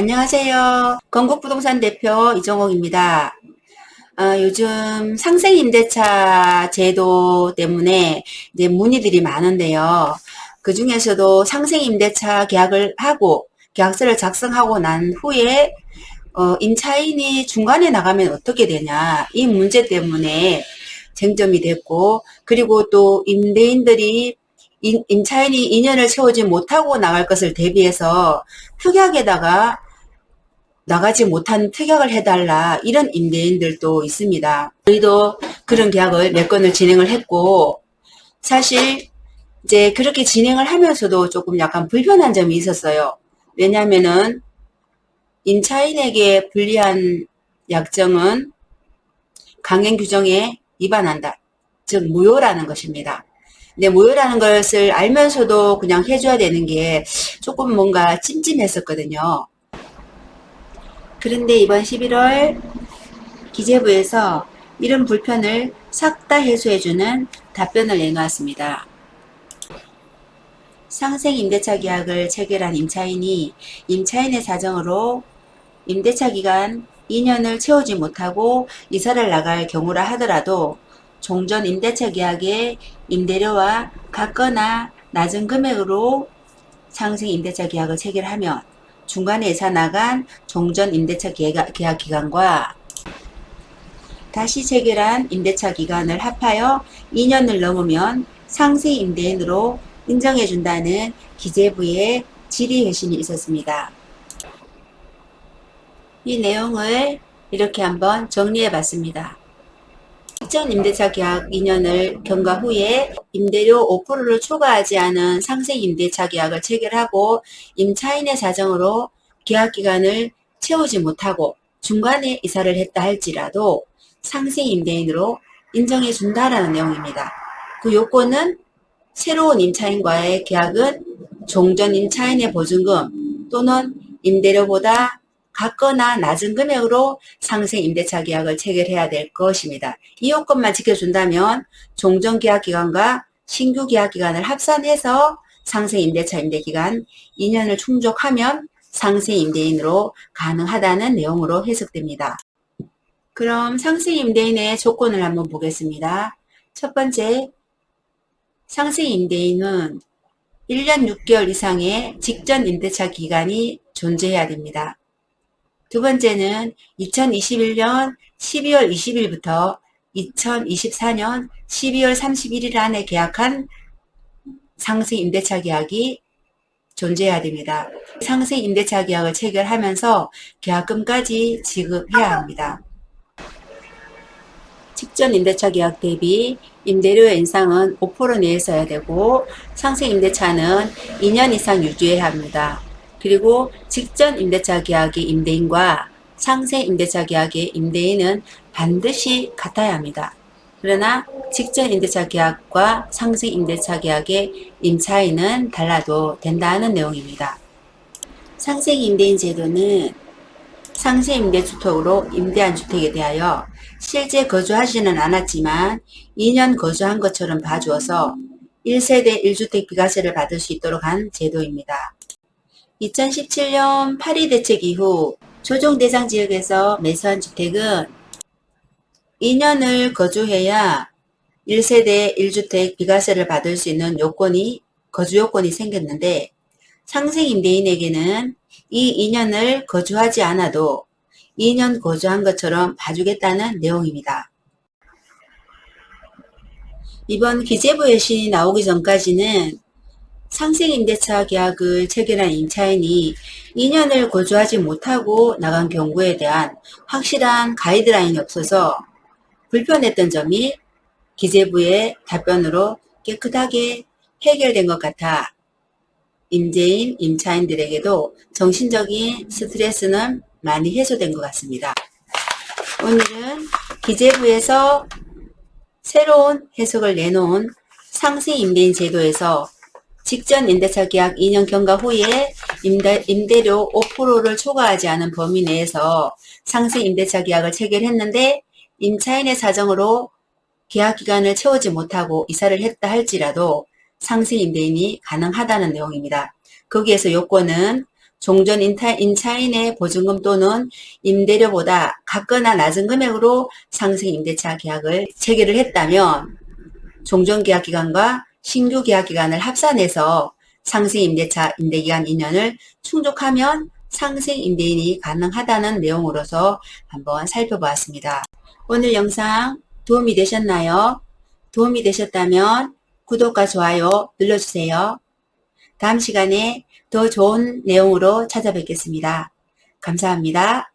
안녕하세요. 건국부동산 대표 이정옥입니다. 어, 요즘 상생임대차 제도 때문에 이제 문의들이 많은데요. 그 중에서도 상생임대차 계약을 하고 계약서를 작성하고 난 후에 어, 임차인이 중간에 나가면 어떻게 되냐 이 문제 때문에 쟁점이 됐고 그리고 또 임대인들이 임- 임차인이 2년을 채우지 못하고 나갈 것을 대비해서 특약에다가 나가지 못한 특약을 해달라 이런 임대인들도 있습니다. 저희도 그런 계약을 몇 건을 진행을 했고 사실 이제 그렇게 진행을 하면서도 조금 약간 불편한 점이 있었어요. 왜냐하면은 임차인에게 불리한 약정은 강행 규정에 위반한다. 즉 무효라는 것입니다. 근데 무효라는 것을 알면서도 그냥 해줘야 되는 게 조금 뭔가 찜찜했었거든요. 그런데 이번 11월 기재부에서 이런 불편을 싹 다 해소해주는 답변을 내놓았습니다. 상생 임대차 계약을 체결한 임차인이 임차인의 사정으로 임대차 기간 2년을 채우지 못하고 이사를 나갈 경우라 하더라도 종전 임대차 계약의 임대료와 같거나 낮은 금액으로 상생 임대차 계약을 체결하면 중간에 이사 나간 종전 임대차 계약 기간과 다시 체결한 임대차 기간을 합하여 2년을 넘으면 상생 임대인으로 인정해준다는 기재부의 질의 회신이 있었습니다. 이 내용을 이렇게 한번 정리해 봤습니다. 직전 임대차 계약 2년을 경과 후에 임대료 5%를 초과하지 않은 상생 임대차 계약을 체결하고 임차인의 사정으로 계약 기간을 채우지 못하고 중간에 이사를 했다 할지라도 상생 임대인으로 인정해 준다라는 내용입니다. 그 요건은 새로운 임차인과의 계약은 종전 임차인의 보증금 또는 임대료보다 같거나 낮은 금액으로 상생 임대차 계약을 체결해야 될 것입니다. 이 요건만 지켜준다면 종전 계약 기간과 신규 계약 기간을 합산해서 상생 임대차 임대 기간 2년을 충족하면 상생 임대인으로 가능하다는 내용으로 해석됩니다. 그럼 상생 임대인의 조건을 한번 보겠습니다. 첫 번째, 상생 임대인은 1년 6개월 이상의 직전 임대차 기간이 존재해야 됩니다. 두 번째는 2021년 12월 20일부터 2024년 12월 31일 안에 계약한 상생 임대차 계약이 존재해야 됩니다. 상생 임대차 계약을 체결하면서 계약금까지 지급해야 합니다. 직전 임대차 계약 대비 임대료의 인상은 5% 내에서야 되고 상생 임대차는 2년 이상 유지해야 합니다. 그리고 직전 임대차 계약의 임대인과 상생 임대차 계약의 임대인은 반드시 같아야 합니다. 그러나 직전 임대차 계약과 상생 임대차 계약의 임차인은 달라도 된다는 내용입니다. 상생 임대인 제도는 상생 임대 주택으로 임대한 주택에 대하여 실제 거주하지는 않았지만 2년 거주한 것처럼 봐주어서 1세대 1주택 비과세를 받을 수 있도록 한 제도입니다. 2017년 파리 대책 이후 조정 대상 지역에서 매수한 주택은 2년을 거주해야 1세대 1주택 비과세를 받을 수 있는 요건이 거주 요건이 생겼는데 상생 임대인에게는 이 2년을 거주하지 않아도 2년 거주한 것처럼 봐주겠다는 내용입니다. 이번 기재부 여신이 나오기 전까지는 상생 임대차 계약을 체결한 임차인이 2년을 거주하지 못하고 나간 경우에 대한 확실한 가이드라인이 없어서 불편했던 점이 기재부의 답변으로 깨끗하게 해결된 것 같아 임대인, 임차인들에게도 정신적인 스트레스는 많이 해소된 것 같습니다. 오늘은 기재부에서 새로운 해석을 내놓은 상생 임대인 제도에서 직전 임대차 계약 2년 경과 후에 임대, 임대료 5%를 초과하지 않은 범위 내에서 상생 임대차 계약을 체결했는데 임차인의 사정으로 계약 기간을 채우지 못하고 이사를 했다 할지라도 상세 임대인이 가능하다는 내용입니다. 거기에서 요건은 종전 임차인의 보증금 또는 임대료보다 같거나 낮은 금액으로 상생 임대차 계약을 체결을 했다면 종전 계약 기간과 신규 계약 기간을 합산해서 상생 임대차 임대기간 2년을 충족하면 상생 임대인이 가능하다는 내용으로서 한번 살펴보았습니다. 오늘 영상 도움이 되셨나요? 도움이 되셨다면 구독과 좋아요 눌러주세요. 다음 시간에 더 좋은 내용으로 찾아뵙겠습니다. 감사합니다.